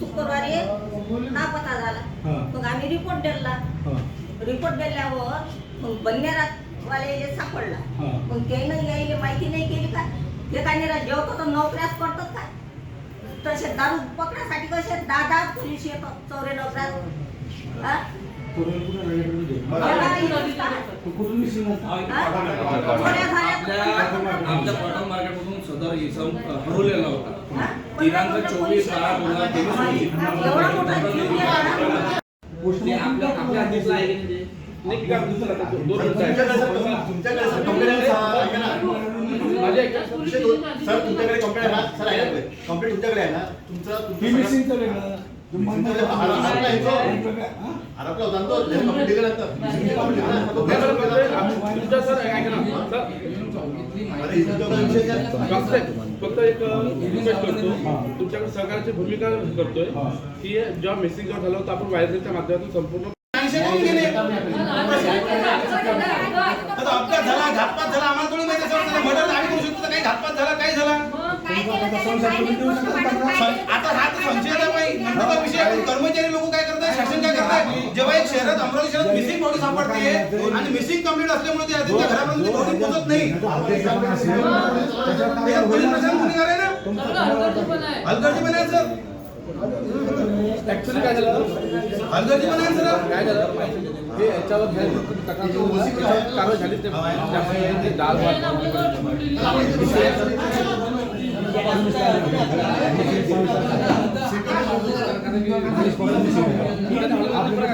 शुक्रवारी नापता झाला. मग आम्ही रिपोर्ट दिला. रिपोर्ट दिल्यावर मग बन्नेरात वाले सापडला. मग त्यानं यायला माहिती नाही केली का? ते काय नाही जेवतो तर नोकऱ्यात पडतात का? तसे दारू पकडासाठी कसे दहा दहा पोलीस येतात चौरे नोकऱ्यात. आमच्या कॉटन मार्केटमधून सदर इसम हरवलेला होता दिनांक चोवीस बारा दोन हजार तेवीस रोजी ना? आपल्या आपल्या आहे सर, तुमच्याकडे सर कंप्लेंट ना? सर आहे ना ना कंप्लेंट तुमच्याकडे आहे ना तुमचं फक्त- एक रिक्वेस्ट करतो तुमच्याकडे सरकारची भूमिका करतोय. की जेव्हा मिसिंग जेव्हा झालं होतं आपण व्हायरसच्या माध्यमातून संपूर्ण आता अपघात झाला घातपात झाला आम्हाला थोडी माहिती सर मर्डर आम्ही करू शकतो काही घातपात झाला काय झाला. आता हा तर संशयाचा नंतरचा विषय कर्मचारी लोक काय करतात शासन काय करतात जेव्हा एक शहरात अमरावती शहरात मिसिंग बॉडी सापडते. आणि मिसिंग कंप्लीट असल्यामुळे ते त्यांच्या घरापर्यंत बॉडी पोहोचत नाही. पोलीस प्रशासन गुन्हेगार आहे ना हलगर्जी पण आहे सर. ऍक्च्युली काय झालं? हलगर्जी पण आहे सर? काय झालं? हे याच्यावर कारवाई झाली ते त्यामुळे ते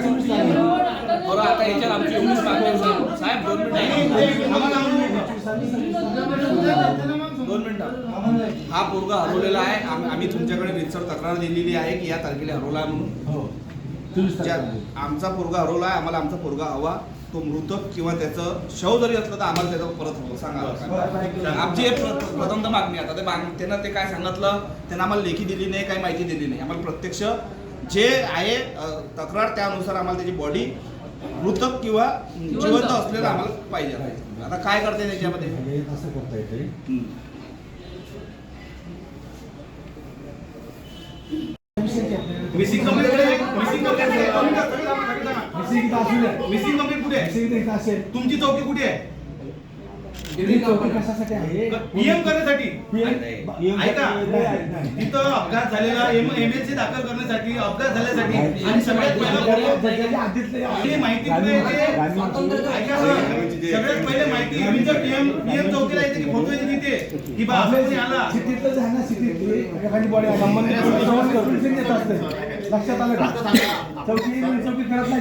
बरं आता याच्यात आमची एवढीच मागणी आहे, साहेब. साहेब दोन मिनिटं. दोन मिनिटं. हा पोरगा हरवलेला आहे. आम- आम्ही तुमच्याकडे रितसर तक्रार दिलेली आहे की या तारखेला हरवला आहे म्हणून. ज्या- आमचा पोरगा हरवला आहे. आम्हाला आमचा पोरगा हवा. तो मृतक किंवा त्याचं शव जरी असलं तर आम्हाला त्याचं परत सांगा. आमची एक प्र- प्रथम मागणी आता ते माग त्यानं ते काय सांगितलं? त्यांना आम्हाला लेखी दिली नाही काही माहिती दिली नाही. आम्हाला प्रत्यक्ष जे आहे अ, तक्रार त्यानुसार आम्हाला त्याची बॉडी मृतक किंवा जिवंत. असलेलं आम्हाला पाहिजे. आहे. आता काय करते त्याच्यामध्ये असं करता येते हम्म. मिसिंग मिसिंग कंप्लीट कुठे? आहे. तुमची चौकी कुठे आहे ही चौकी कशासाठी आहे पीएम करण्यासाठी. ऐका. तिथं अपघात झालेला एम एमएलसी दाखल करण्यासाठी अपघात झाल्यासाठी. आणि सगळ्यात पहिलं माहिती ऐका सर, सगळ्यात पहिले माहिती पीएम पीएम चौकीला येते की फोटो येते तिथे की बा असं कोणी आला? सिटीतलं आहे ना सिटीतली एखादी बॉडी संबंधित मिसिंग येत असते. लक्षात आलं चौकी चौकी करत नाही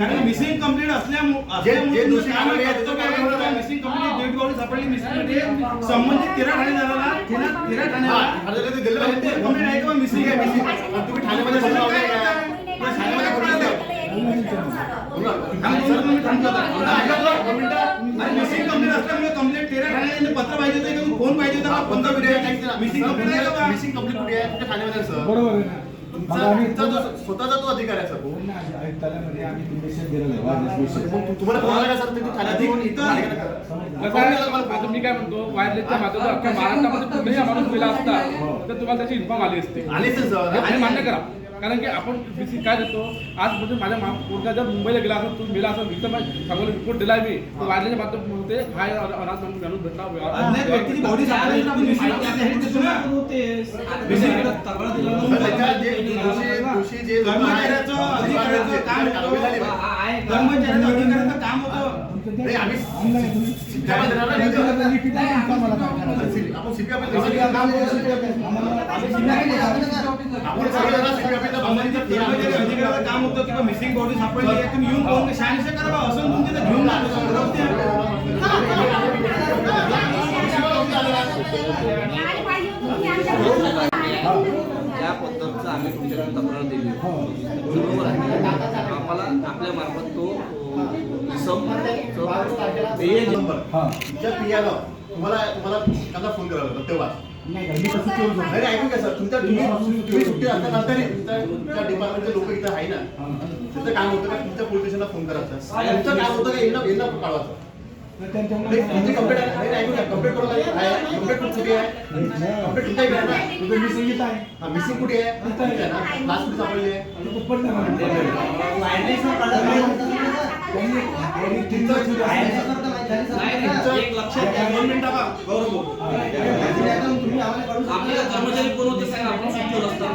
झाली कारण मिसिंग कंप्लीट असल्यामुळे? मिसिंग कंप्लीट डेड बॉडी सापडली मिसिंग संबंधित तेरा हा, पाहिजे ते. कंप्लीट आहे मिसिंग आहे मिसिंग तुम्ही ठाण्यामध्ये कंप्लीट असल्यामुळे कंप्लेंट तेरा ठाण्याला पत्र पाहिजे होतं फोन पाहिजे होता आहे मिसिंग कंप्लीट? मिसिंग कंप्लीट कुठे आहे ठाण्यामध्ये सर बरोबर मग आम्ही स्वतःचा तो अधिकार आहे सर. पूर्ण आयुक्तालयामध्ये आम्ही निवेदन दिलेलं आहे वाढदिवस विषयी. मग तु- तुम्हाला सर तुम्ही इथं- मी काय म्हणतो वायरलेसच्या माध्यमातून अख्ख्या महाराष्ट्रामध्ये कुठेही माणूस गेला असता तर तुम्हाला त्याची इन्फॉर्म आली असते. आले सर. आणि मान्य करा. कारण की आपण बीसी काय देतो? आज म्हणजे माझ्या मा- पोरगा जर मुंबईला गेला असं तू गेला असं इथं माझ्या सांगोला रिपोर्ट दिलाय मी. तो वाढल्याच्या माध्यमातून हा अनाथ म्हणून घालून भेटला काम होतं किंवा मिसिंग बॉडी सापडली तुम्ही येऊन बोलणे शहानिशा करा असं तुमचे घेऊन आलो समोर ते. या पद्धतीचं आम्ही तुमच्याकडे तक्रार दिली बरोबर आहे आम्हाला आपल्या मार्फत तो हा. तुम्हाला तुम्हाला त्यांना फोन करावा लागतो तेव्हा. नाही का, ऐकून घ्या सर तुमच्या तुम्ही तुम्ही सुट्टी असल्यानंतरही तुमच्या तुमच्या डिपार्टमेंटचे लोक इथं आहे ना. तुमचं काम होतं का? तुमच्या पोलीस स्टेशनला फोन करायचं तुमचं काम होतं का? यांना यांना तर नाही, तुमची कंप्लेंट ऐकून घ्या. कंप्लेंट आहे? कंप्लेंट कुठे आहे? कंप्लेंट तुमच्या इकडे आहे ना इथं मी सांगितलं आहे. हा मिसिंग कुठे आहे? ना लास्ट कुठे सापडली आहे. आपल्याला कर्मचारी कोण होते सांगा आपण सुट्टीवर असतात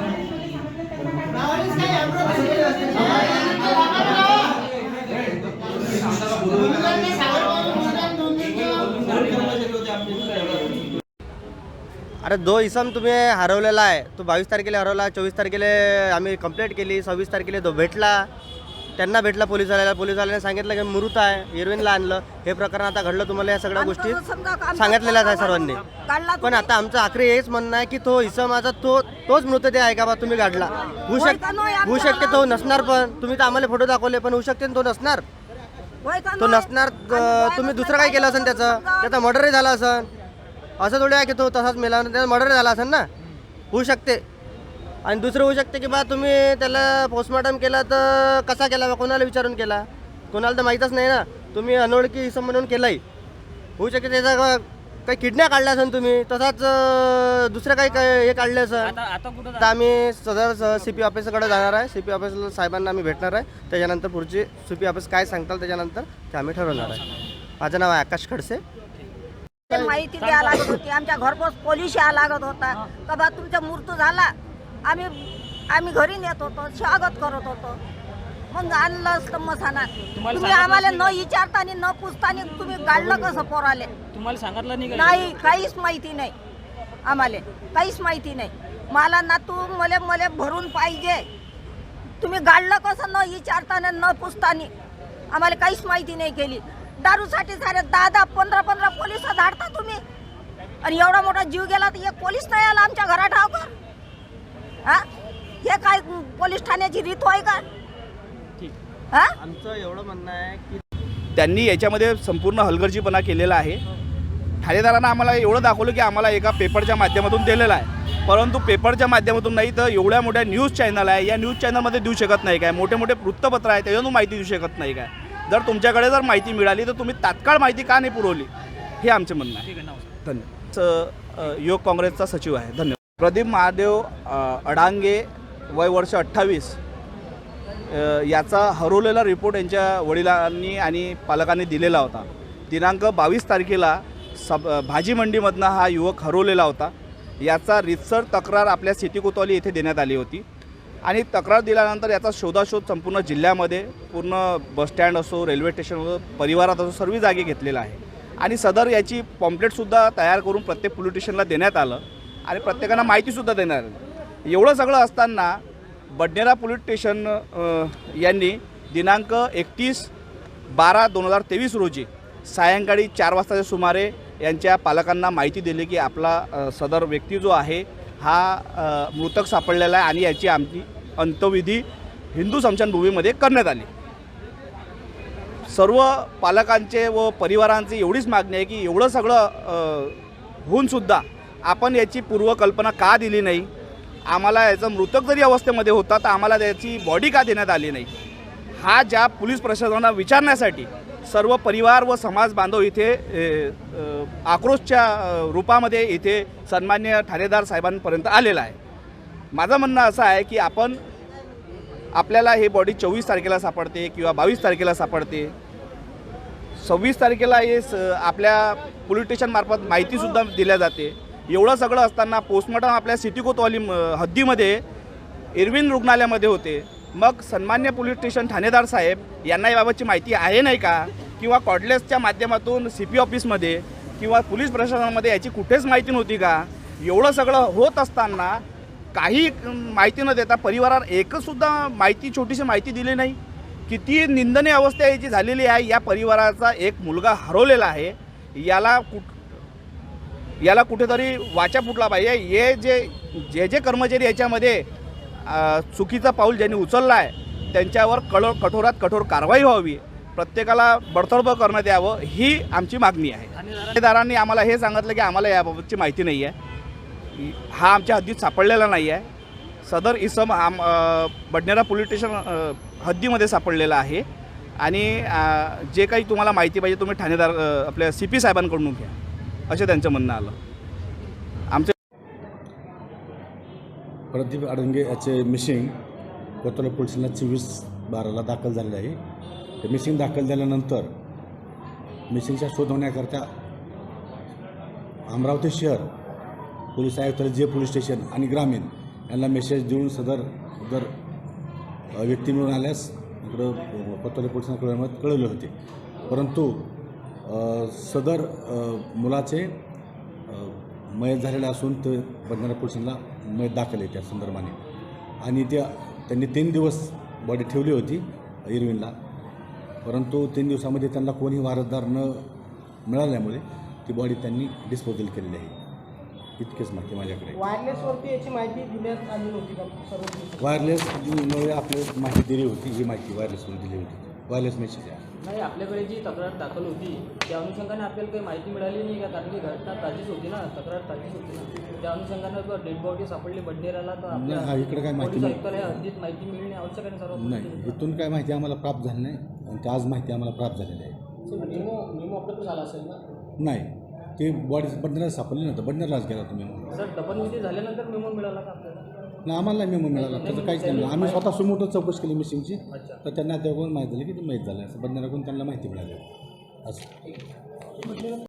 अरे जो इसम तुम्ही हरवलेला आहे तो बावीस तारखेला हरवला चोवीस तारखेला आम्ही कंप्लेंट केली सव्वीस तारखेला तो भेटला. त्यांना भेटला पोलिसवाल्याला पोलिसवाल्याने सांगितलं की मृत आहे इरविनला आणलं. हे प्रकरण आता घडलं तुम्हाला या सगळ्या गोष्टी सांगितलेल्याच आहे सर्वांनी. पण आता आमचं आखरी हेच म्हणणं आहे की तो इसमाचा तो तोच मृतदेह आहे का बा तुम्ही काढला? होऊ शक होऊ शकते तो नसणार पण. तुम्ही तर आम्हाला फोटो दाखवले पण होऊ शकते तो नसणार? तो नसणार तुम्ही दुसरं काय केलं असेल त्याचं? त्याचा मर्डरही झाला असेल. असं थोडी आहे की तो तसाच मेला त्याचा मर्डर झाला असेल ना? होऊ शकते. आणि दुसरं होऊ शकते की बा तुम्ही त्याला पोस्टमॉर्टम केला तर कसा केला बा? कोणाला विचारून केला? कोणाला तर माहीतच नाही ना. तुम्ही अनोळखी इसम म्हणून केलाही होऊ शकते त्याचा का- काही किडनॅप काढला असेल तुम्ही? तसाच दुसरं काही काही हे काढलं असेल आता आम्ही सदर सी पी ऑफिसकडे जाणार आहे. सी पी ऑफिस साहेबांना आम्ही भेटणार आहे. त्याच्यानंतर पुढची सी पी ऑफिस काय सांगताल त्याच्यानंतर ते आम्ही ठरवणार आहे. माझं नाव आहे आकाश खडसे. माहिती द्यायला लागत होती. आमच्या घरपोच पोलीस यायला लागत होता. का बा तुमचा मृत्यू झाला? आम्ही आम्ही घरी नेत होतो स्वागत करत होतो. मग आणलं असतं मसानात. तुम्ही आम्हाला न विचारताना न पुसताना तुम्ही काढलं कसं पोराले? तुम्हाला सांगितलं नाही नाही काहीच माहिती नाही आम्हाला. काहीच माहिती नाही. मला नातू मले मले भरून पाहिजे. तुम्ही गाडलं कसं न विचारताना न पुसताना आम्हाला काहीच माहिती नाही केली. दारूसाठी सारे दहा दहा पंधरा पंधरा पोलीस धाडता तुम्ही. आणि एवढा मोठा जीव गेला तर एक पोलीस नाही आला आमच्या घरात ठावकर हा? हे काय पोलीस ठाण्याची रीत होय का? हा? आमचं एवढं म्हणणं आहे की त्यांनी याच्यामध्ये संपूर्ण हलगर्जीपणा केलेला आहे. ठाणेदारांना आम्हाला एवढं दाखवलं की आम्हाला एका पेपरच्या माध्यमातून दिलेलं आहे. परंतु पेपरच्या माध्यमातून नाही तर एवढ्या मोठ्या न्यूज चॅनल आहे. या न्यूज चॅनलमध्ये देऊ शकत नाही काय. मोठे मोठे वृत्तपत्र आहे त्याच्यातून माहिती देऊ शकत नाही काय. जर तुमच्याकडे जर माहिती मिळाली तर तुम्ही तात्काळ माहिती का नाही पुरवली? हे आमचं म्हणणं आहे. धन्यवाद. युवक काँग्रेसचा सचिव आहे. धन्यवाद. प्रदीप महादेव अडांगे वय वर्ष अठ्ठावीस याचा हरवलेला रिपोर्ट यांच्या वडिलांनी आणि पालकांनी दिलेला होता. दिनांक बावीस तारखेला सब भाजी मंडीमधनं हा युवक हरवलेला होता. याचा रितसर तक्रार आपल्या सिटी कोतवाली येथे देण्यात आली होती. आणि तक्रार दिल्यानंतर याचा शोधाशोध संपूर्ण जिल्ह्यामध्ये पूर्ण बसस्टँड असो रेल्वे स्टेशन असो परिवारात असो सर्व जागी घेतलेला आहे. आणि सदर याची पॉम्पलेटसुद्धा तयार करून प्रत्येक पोलीस स्टेशनला देण्यात आलं. आणि प्रत्येकांना माहितीसुद्धा देणार. एवढं सगळं असताना बडनेरा पोलीस स्टेशन यांनी दिनांक एकतीस बारा दोन हजार तेवीस रोजी सायंकाळी चार वाजताच्या सुमारे यांच्या पालकांना माहिती दिली की आपला सदर व्यक्ती जो आहे हा मृतक सापडलेला आहे आणि याची आमची अंत्यविधी हिंदू स्मशानभूमीमध्ये करण्यात आली. सर्व पालकांचे व परिवारांची एवढीच मागणी आहे की एवढं सगळं होऊनसुद्धा आपण याची पूर्वकल्पना का दिली नाही? आम्हाला याचा मृतक जरी अवस्थेमध्ये होता तर आम्हाला त्याची बॉडी का देण्यात आली नाही? हा ज्या पोलीस प्रशासनाला विचारण्यासाठी सर्व परिवार व समाज बांधव इथे ए, आक्रोशच्या रूपामध्ये इथे सन्मान्य ठाणेदार साहेबांपर्यंत आलेला आहे. माझं म्हणणं असं आहे की आपण आपल्याला हे बॉडी चोवीस तारखेला सापडते किंवा बावीस तारखेला सापडते. सव्वीस तारखेला हे स आपल्या पोलीस स्टेशनमार्फत माहितीसुद्धा दिल्या जाते. एवढं सगळं असताना पोस्टमॉर्टम आपल्या सिटी कोतवाली म- हद्दीमध्ये इरविन रुग्णालयामध्ये होते. मग सन्मान्य पोलीस स्टेशन ठाणेदार साहेब यांना याबाबतची माहिती आहे नाही का? किंवा कॉडलेसच्या माध्यमातून सी पी ऑफिसमध्ये किंवा पोलीस प्रशासनामध्ये याची कुठेच माहिती नव्हती का? एवढं सगळं होत असताना काही माहिती न देता परिवारात एकचसुद्धा माहिती छोटीशी माहिती दिली नाही. किती निंदनीय अवस्था याची झालेली आहे. या परिवाराचा एक मुलगा हरवलेला आहे. याला कुठ याला कुठेतरी वाचा फुटला पाहिजे. हे जे जे जे कर्मचारी याच्यामध्ये चुकीचं पाऊल ज्यांनी उचललं आहे त्यांच्यावर कळ कठोरात कठोर कारवाई व्हावी. प्रत्येकाला बडतर्फ करण्यात यावं ही आमची मागणी आहे. ठाणेदारांनी आम्हाला हे सांगितलं की आम्हाला याबाबतची माहिती नाही आहे हा आमच्या हद्दीत सापडलेला नाही आहे सदर इसम आम बडनेरा पोलीस स्टेशन हद्दीमध्ये सापडलेला आहे. आणि जे काही तुम्हाला माहिती पाहिजे तुम्ही ठाणेदार आपल्या सी पी साहेबांकडून घ्या. असं त्यांचं म्हणणं आलं. आमचे प्रदीप अडंगे याचे मिसिंग कोतवाल पोलिसांना चोवीस बाराला दाखल झालेलं आहे. ते मिसिंग दाखल झाल्यानंतर मिसिंगच्या शोध होण्याकरता अमरावती शहर पोलीस आयुक्तालय जे पोलीस स्टेशन आणि ग्रामीण यांना मेसेज देऊन सदर जर व्यक्ती मिळून आल्यास इकडं पत्र पोलिसांना कळवण्यात कळवले होते. परंतु सदर मुलाचे मयत झालेले असून ते बंधारा पोलिसांना मयत दाखल आहे त्या संदर्भाने. आणि त्या त्यांनी तीन दिवस बॉडी ठेवली होती इरविनला. परंतु तीन दिवसामध्ये त्यांना कोणी वारसदार न मिळाल्यामुळे ती बॉडी त्यांनी डिस्पोजल केलेली आहे. इतकेच माहिती माझ्याकडे वायरलेसवरती याची माहिती देण्यात आली नव्हती का? सर्व वायरलेसमुळे आपल्याला माहिती दिली होती ही माहिती वायरलेसवरून दिली होती. वायरलेस मेसेज आहे. नाही आपल्याकडे जी तक्रार दाखल होती त्या अनुषंगाने आपल्याला काही माहिती मिळाली नाही का? कारण की घटना ताजीच होती ना तक्रार ताजीच होती ना. त्या अनुषंगानं डेड बॉडी सापडली बडनेराला तर नाही, हा, इकडे काय माहिती पोलीस नाही. हद्दीत माहिती मिळणे आवश्यक आहे सर्व नाही इथून काय माहिती आम्हाला प्राप्त झाली नाही आणि ते आज माहिती आम्हाला प्राप्त झालेली आहे. मेमो मेमो अपलोड झाला असेल ना? नाही ते बॉडी बंडरला सापडली नव्हतं बंडरलाच गेला तुम्ही सर दफनविधी झाल्यानंतर मेमो मिळाला का आपल्याला? नाही आम्हाला मेमो मिळाला. त्याचं काहीच नाही आम्ही स्वतः समोर चौकशी केली मिशिंगची तर त्यांना त्याकडून माहिती झाली की ते माहीत झालं. असं बंडराकडून त्यांना माहिती मिळाली. असं.